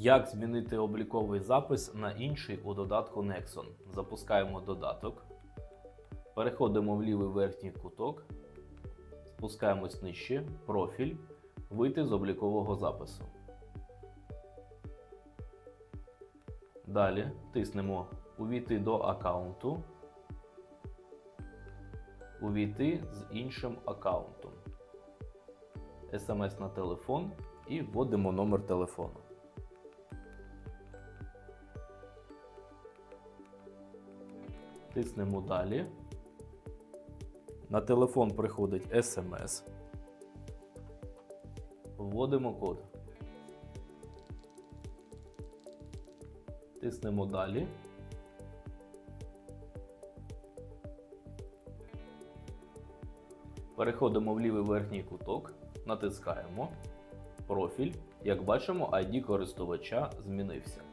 Як змінити обліковий запис на інший у додатку Nexon? Запускаємо додаток, переходимо в лівий верхній куток, спускаємось нижче, профіль, вийти з облікового запису. Далі тиснемо Увійти до аккаунту, Увійти з іншим аккаунтом. СМС на телефон і вводимо номер телефону. Тиснемо далі. На телефон приходить смс. Вводимо код. Тиснемо далі. Переходимо в лівий верхній куток, натискаємо профіль. Як бачимо, ID користувача змінився.